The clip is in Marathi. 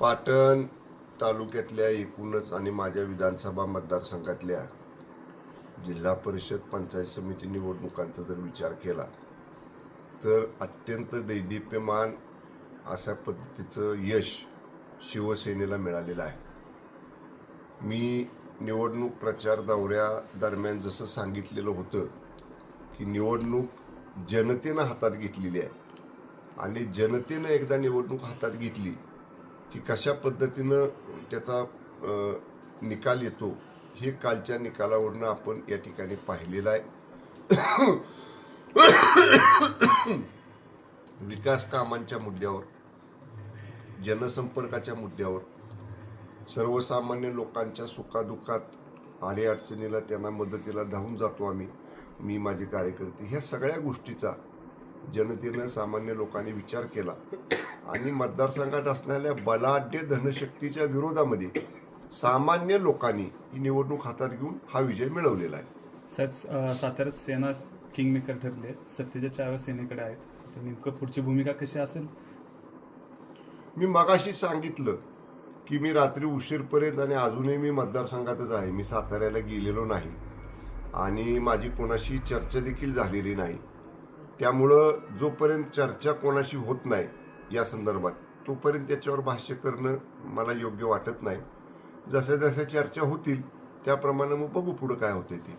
पाटण तालुक्यातल्या एकूणच आणि माझ्या विधानसभा मतदारसंघातल्या जिल्हा परिषद पंचायत समिती निवडणुकांचा जर विचार केला तर अत्यंत दैदिप्यमान अशा पद्धतीचं यश शिवसेनेला मिळालेलं आहे. मी निवडणूक प्रचार दौऱ्या दरम्यान जसं सांगितलेलं होतं की निवडणूक जनतेनं हातात घेतलेली आहे. आणि जनतेनं एकदा निवडणूक हातात घेतली की कशा पद्धतीनं त्याचा निकाल येतो हे कालच्या निकालावरनं आपण या ठिकाणी पाहिलेलं आहे. विकास कामांच्या मुद्द्यावर जनसंपर्काच्या मुद्द्यावर सर्वसामान्य लोकांच्या सुखादुःखात आणि अडचणीला त्यांना मदतीला धावून जातो आम्ही मी माझे कार्यकर्ते. ह्या सगळ्या गोष्टीचा जनतेनं सामान्य लोकांनी विचार केला. आणि मतदारसंघात असणाऱ्या बलाढ्य धनशक्तीच्या विरोधामध्ये सामान्य लोकांनी ही निवडणूक हातात घेऊन हा विजय मिळवलेला आहे. साहेब साताऱ्यात सेना किंगमेकर ठरले. सत्तेच्या चाव्या सेनेकडे आहेत. तर नेमकं पुढची भूमिका कशी असेल? मी मगाशी सांगितलं की मी रात्री उशीरपर्यंत आणि अजूनही मी मतदारसंघातच आहे. मी साताऱ्याला गेलेलो नाही. आणि माझी कोणाशी चर्चा देखील झालेली नाही. त्यामुळं जोपर्यंत चर्चा कोणाशी होत नाही या संदर्भात तोपर्यंत त्याच्यावर भाष्य करणं मला योग्य वाटत नाही. जसं जसं चर्चा होतील त्याप्रमाणे मग बघू पुढं काय होते ते.